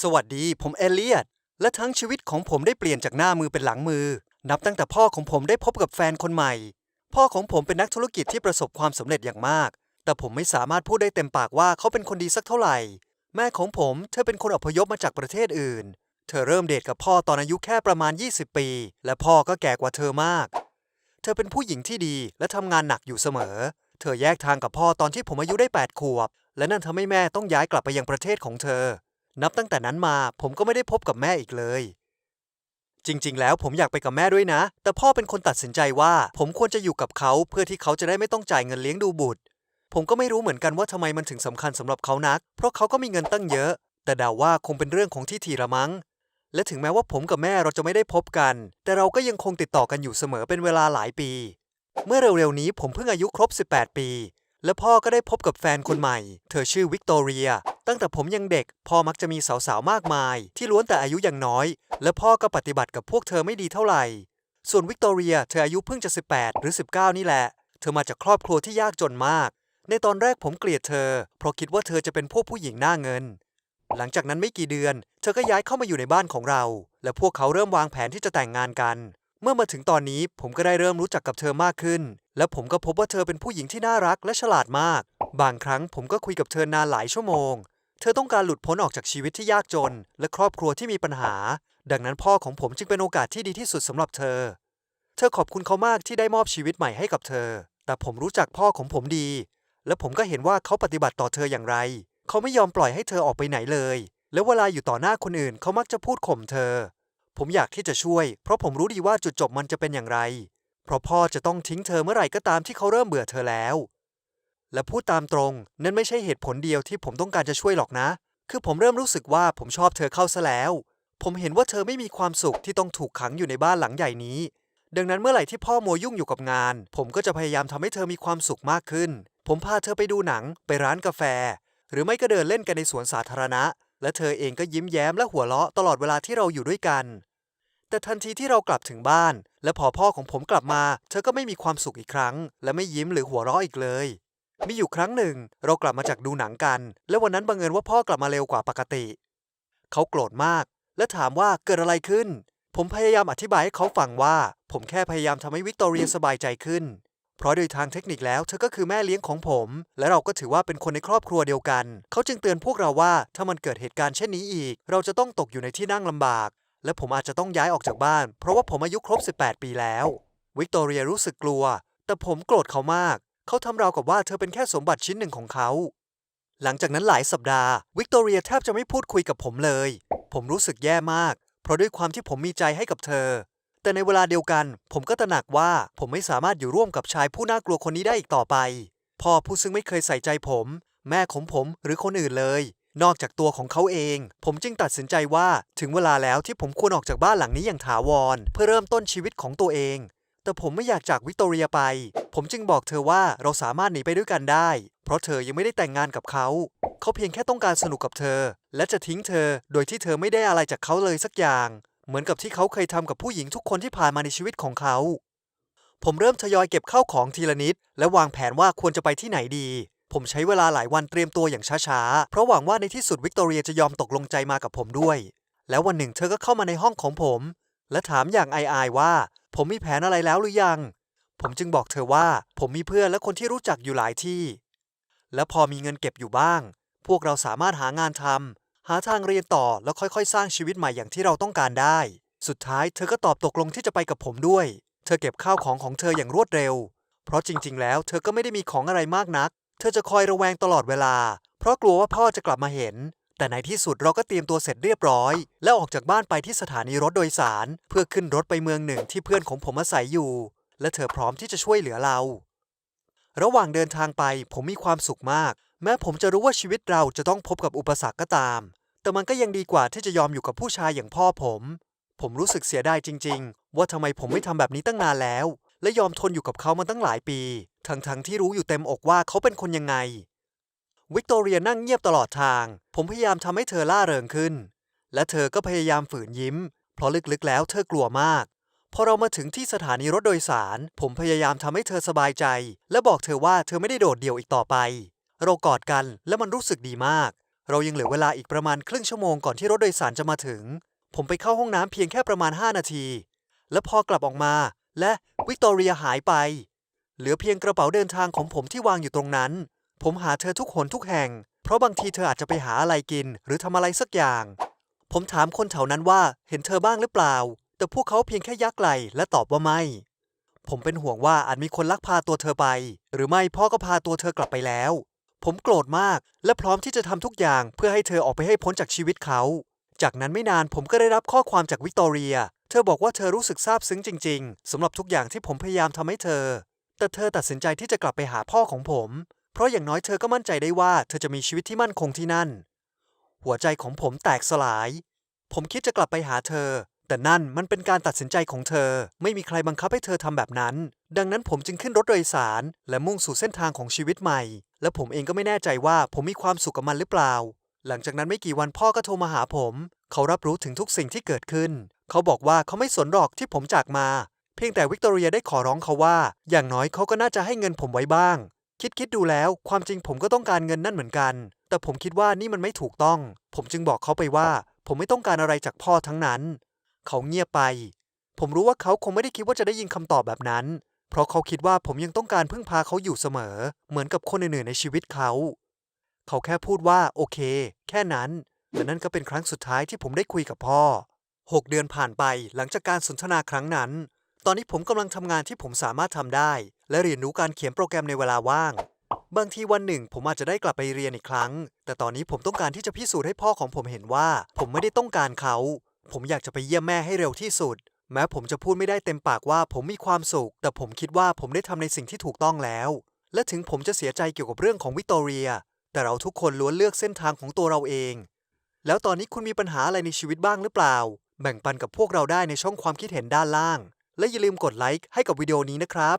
สวัสดี ผมเอเลียตและทั้งชีวิตของผมได้เปลี่ยนจากหน้ามือเป็นหลังมือ นับตั้งแต่พ่อของผมได้พบกับแฟนคนใหม่ พ่อของผมเป็นนักธุรกิจที่ประสบความสำเร็จอย่างมาก แต่ผมไม่สามารถพูดได้เต็มปากว่าเขาเป็นคนดีสักเท่าไหร่ แม่ของผมเธอเป็นคนอพยพมาจากประเทศอื่น เธอเริ่มเดทกับพ่อตอนอายุแค่ประมาณ 20 ปี และพ่อก็แก่กว่าเธอมาก เธอเป็นผู้หญิงที่ดีและทำงานหนักอยู่เสมอ เธอแยกทางกับพ่อตอนที่ผมอายุได้ 8 ขวบ และนั่นทำให้แม่ต้องย้ายกลับไปยังประเทศของเธอ นับตั้งแต่นั้นมาผมก็ไม่ได้พบกับแม่อีกเลย จริง ๆ แล้วผมอยากไปกับแม่ด้วยนะ แต่พ่อเป็นคนตัดสินใจว่า ผมควรจะอยู่กับเขาเพื่อที่เขาจะได้ไม่ต้องจ่ายเงินเลี้ยงดูบุตร ผมก็ไม่รู้เหมือนกันว่าทำไมมันถึงสำคัญสำหรับเขานัก เพราะเขาก็มีเงินตั้งเยอะ แต่เดาว่าคงเป็นเรื่องของที่ทีละมั้งและถึงแม้ว่าผมกับแม่เราจะไม่ได้พบกัน แต่เราก็ยังคงติดต่อกันอยู่เสมอเป็นเวลาหลายปี เมื่อเร็วๆนี้ผมเพิ่งอายุครบ 18 ปี และพ่อก็ได้พบกับแฟนคนใหม่ เธอชื่อวิกตอเรีย ตั้งแต่ผมยังเด็ก พ่อมักจะมีสาวๆมากมาย ที่ล้วนแต่อายุยังน้อย และพ่อก็ปฏิบัติกับพวกเธอไม่ดีเท่าไหร่ ส่วนวิกตอเรียเธออายุเพิ่งจะ 18 หรือ 19 นี่แหละ เธอมาจากครอบครัวที่ยากจนมาก ในตอนแรกผมเกลียดเธอ เพราะคิดว่าเธอจะเป็นพวกผู้หญิงหน้าเงิน หลังจากนั้นไม่กี่เดือน เธอก็ย้ายเข้ามาอยู่ในบ้านของเรา และพวกเขาเริ่มวางแผนที่จะแต่งงานกัน เมื่อมาถึงตอนนี้ผมก็ได้เริ่มรู้จักกับเธอมากขึ้น และผมก็พบว่าเธอเป็นผู้หญิงที่น่ารักและฉลาดมาก บางครั้งผมก็คุยกับเธอนานหลายชั่วโมง เธอต้องการหลุดพ้นออกจากชีวิตที่ยากจน และครอบครัวที่มีปัญหา ดังนั้นพ่อของผมจึงเป็นโอกาสที่ดีที่สุดสำหรับเธอ เธอขอบคุณเขามากที่ได้มอบชีวิตใหม่ให้กับเธอ แต่ผมรู้จักพ่อของผมดี และผมก็เห็นว่าเขาปฏิบัติต่อเธออย่างไร เขาไม่ยอมปล่อยให้เธอออกไปไหนเลย และเวลาอยู่ต่อหน้าคนอื่นเขามักจะพูดข่มเธอ ผมอยากที่จะช่วย เพราะผมรู้ดีว่าจุดจบมันจะเป็นอย่างไร เพราะพ่อจะต้องทิ้งเธอเมื่อไหร่ก็ตามที่เขาเริ่มเบื่อเธอแล้ว และพูดตามตรง นั่นไม่ใช่เหตุผลเดียวที่ผมต้องการจะช่วยหรอกนะ คือผมเริ่มรู้สึกว่าผมชอบเธอเข้าซะแล้ว ผมเห็นว่าเธอไม่มีความสุขที่ต้องถูกขังอยู่ในบ้านหลังใหญ่นี้ ดังนั้นเมื่อไหร่ที่พ่อโมยุ่งอยู่กับงาน ผมก็จะพยายามทำให้เธอมีความสุขมากขึ้น ผมพาเธอไปดูหนัง ไปร้านกาแฟ หรือไม่ก็เดินเล่นกันในสวนสาธารณะ และเธอเองก็ยิ้มแย้มและหัวเราะตลอดเวลาที่เราอยู่ด้วยกัน แต่ทันทีที่เรากลับถึงบ้าน และพอพ่อของผมกลับมา เธอก็ไม่มีความสุขอีกครั้ง และไม่ยิ้มหรือหัวเราะอีกเลย มีอยู่ครั้งหนึ่ง เรากลับมาจากดูหนังกัน และวันนั้นบังเอิญว่าพ่อกลับมาเร็วกว่าปกติ เขาโกรธมาก และถามว่าเกิดอะไรขึ้น ผมพยายามอธิบายให้เขาฟังว่า ผมแค่พยายามทำให้วิกตอเรียสบายใจขึ้น เพราะโดยทางเทคนิคแล้วเธอก็คือแม่เลี้ยงของผม และเราก็ถือว่าเป็นคนในครอบครัวเดียวกัน เขาจึงเตือนพวกเราว่าถ้ามันเกิดเหตุการณ์เช่นนี้อีก เราจะต้องตกอยู่ในที่นั่งลำบาก และผมอาจจะต้องย้ายออกจากบ้าน เพราะว่าผมอายุครบ 18 ปีแล้ว วิกตอเรียรู้สึกกลัว แต่ผมโกรธเขามาก เขาทำราวกับว่าเธอเป็นแค่สมบัติชิ้นหนึ่งของเขา หลังจากนั้นหลายสัปดาห์ วิกตอเรียแทบจะไม่พูดคุยกับผมเลย ผมรู้สึกแย่มาก เพราะด้วยความที่ผมมีใจให้กับเธอ แต่ในเวลาเดียวกัน ผมก็ตระหนักว่าผมไม่สามารถอยู่ร่วมกับชายผู้น่ากลัวคนนี้ได้อีกต่อไป พ่อผู้ซึ่งไม่เคยใส่ใจผม แม่ของผมหรือคนอื่นเลย นอกจากตัวของเขาเอง ผมจึงตัดสินใจว่าถึงเวลาแล้วที่ผมควรออกจากบ้านหลังนี้อย่างถาวร เพื่อเริ่มต้นชีวิตของตัวเองแต่ผมไม่อยากจากวิกตอเรียไป ผมจึงบอกเธอว่าเราสามารถหนีไปด้วยกันได้ เพราะเธอยังไม่ได้แต่งงานกับเขา เขาเพียงแค่ต้องการสนุกกับเธอ และจะทิ้งเธอโดยที่เธอไม่ได้อะไรจากเขาเลยสักอย่าง เหมือนกับที่เขาเคยทำกับผู้หญิงทุกคนที่ผ่านมาในชีวิตของเขา ผมเริ่มทยอยเก็บข้าวของทีละนิด และวางแผนว่าควรจะไปที่ไหนดี ผมใช้เวลาหลายวันเตรียมตัวอย่างช้าๆ เพราะหวังว่าในที่สุดวิกตอเรียจะยอมตกลงใจมากับผมด้วย แล้ววันหนึ่งเธอก็เข้ามาในห้องของผม และถามอย่างอายๆว่า ผมมีแผนอะไรแล้วหรือยัง ผมจึงบอกเธอว่าผมมีเพื่อนและคนที่รู้จักอยู่หลายที่ และพอมีเงินเก็บอยู่บ้าง พวกเราสามารถหางานทำหาทางเรียนต่อแล้วค่อยๆ สร้างชีวิตใหม่อย่างที่เราต้องการได้ สุดท้ายเธอก็ตอบตกลงที่จะไปกับผมด้วย เธอเก็บข้าวของของเธออย่างรวดเร็ว เพราะจริง ๆ แล้วเธอก็ไม่ได้มีของอะไรมากนัก เธอจะคอยระแวงตลอดเวลา เพราะกลัวว่าพ่อจะกลับมาเห็น แต่ในที่สุดเราก็เตรียมตัวเสร็จเรียบร้อย และออกจากบ้านไปที่สถานีรถโดยสาร เพื่อขึ้นรถไปเมืองหนึ่งที่เพื่อนของผมอาศัยอยู่ และเธอพร้อมที่จะช่วยเหลือเรา ระหว่างเดินทางไปผมมีความสุขมาก แม้ผมจะรู้ว่าชีวิตเราจะต้องพบกับอุปสรรคก็ตาม แต่มันก็ยังดีกว่าที่จะยอมอยู่กับผู้ชายอย่างพ่อผม ผมรู้สึกเสียดายจริง ๆ ว่าทำไมผมไม่ทำแบบนี้ตั้งนานแล้ว และยอมทนอยู่กับเขามาตั้งหลายปี ทั้งๆที่รู้อยู่เต็มอกว่าเขาเป็นคนยังไง วิกตอเรียนั่งเงียบตลอดทาง ผมพยายามทำให้เธอล่าเริงขึ้น และเธอก็พยายามฝืนยิ้ม เพราะลึกๆแล้วเธอกลัวมาก พอเรามาถึงที่สถานีรถโดยสาร ผมพยายามทำให้เธอสบายใจ และบอกเธอว่าเธอไม่ได้โดดเดี่ยวอีกต่อไป เรากอดกันและมันรู้สึกดีมาก เรายังเหลือเวลาอีกประมาณครึ่งชั่วโมงก่อนที่รถโดยสารจะมาถึง ผมไปเข้าห้องน้ำเพียงแค่ประมาณ 5 นาที และพอกลับออกมา และวิกตอเรียหายไป เหลือเพียงกระเป๋าเดินทางของผมที่วางอยู่ตรงนั้น ผมหาเธอทุกหนทุกแห่ง เพราะบางทีเธออาจจะไปหาอะไรกิน หรือทำอะไรสักอย่าง ผมถามคนแถวนั้นว่าเห็นเธอบ้างหรือเปล่า แต่พวกเขาเพียงแค่ยักไหลและตอบว่าไม่ ผมเป็นห่วงว่าอาจมีคนลักพาตัวเธอไป หรือไม่พ่อก็พาตัวเธอกลับไปแล้ว ผมโกรธมากและพร้อมที่จะทำทุกอย่างเพื่อให้เธอออกไปให้พ้นจากชีวิตเขา จากนั้นไม่นานผมก็ได้รับข้อความจากวิกตอเรีย เธอบอกว่าเธอรู้สึกซาบซึ้งจริง ๆสำหรับทุกอย่างที่ผมพยายามทำให้เธอ แต่เธอตัดสินใจที่จะกลับไปหาพ่อของผม เพราะอย่างน้อยเธอก็มั่นใจได้ว่าเธอจะมีชีวิตที่มั่นคงที่นั่น หัวใจของผมแตกสลาย ผมคิดจะกลับไปหาเธอ แต่นั่นมันเป็นการตัดสินใจของเธอ ไม่มีใครบังคับให้เธอทำแบบนั้น ดังนั้นผมจึงขึ้นรถโดยสาร และมุ่งสู่เส้นทางของชีวิตใหม่ และผมเองก็ไม่แน่ใจว่าผมมีความสุขกับมันหรือเปล่า หลังจากนั้นไม่กี่วันพ่อก็โทรมาหาผม เขารับรู้ถึงทุกสิ่งที่เกิดขึ้น เขาบอกว่าเขาไม่สนหรอกที่ผมจากมา เพียงแต่วิกตอเรียได้ขอร้องเขาว่า อย่างน้อยเขาก็น่าจะให้เงินผมไว้บ้าง คิดคิดดูแล้ว ความจริงผมก็ต้องการเงินนั่นเหมือนกัน แต่ผมคิดว่านี่มันไม่ถูกต้อง ผมจึงบอกเขาไปว่า ผมไม่ต้องการอะไรจากพ่อทั้งนั้น เขาเงียบไป ผมรู้ว่าเขาคงไม่ได้คิดว่าจะได้ยินคำตอบแบบนั้น เพราะเขาคิดว่าผมยังต้องการพึ่งพาเขาอยู่เสมอ เหมือนกับคนอื่นๆในชีวิตเขา เขาแค่พูดว่าโอเค แค่นั้นและนั่นก็เป็นครั้งสุดท้ายที่ผมได้คุยกับพ่อ6เดือนผ่านไปหลังจากการสนทนาครั้งนั้น ตอนนี้ผมกำลังทำงานที่ผมสามารถทำได้ และเรียนรู้การเขียนโปรแกรมในเวลาว่าง บางทีวันหนึ่ง ผมอาจจะได้กลับไปเรียนอีกครั้ง แต่ตอนนี้ผมต้องการที่จะพิสูจน์ให้พ่อของผมเห็นว่า ผมไม่ได้ต้องการเขา ผมอยากจะไปเยี่ยมแม่ให้เร็วที่สุด แม้ผมจะพูดไม่ได้เต็มปากว่าผมมีความสุข แต่ผมคิดว่าผมได้ทำในสิ่งที่ถูกต้องแล้ว และถึงผมจะเสียใจเกี่ยวกับเรื่องของวิกตอเรีย แต่เราทุกคนล้วนเลือกเส้นทางของตัวเราเอง แล้วตอนนี้คุณมีปัญหาอะไรในชีวิตบ้างหรือเปล่า แบ่งปันกับพวกเราได้ในช่องความคิดเห็นด้านล่าง และอย่าลืมกดไลค์ให้กับวิดีโอนี้นะครับ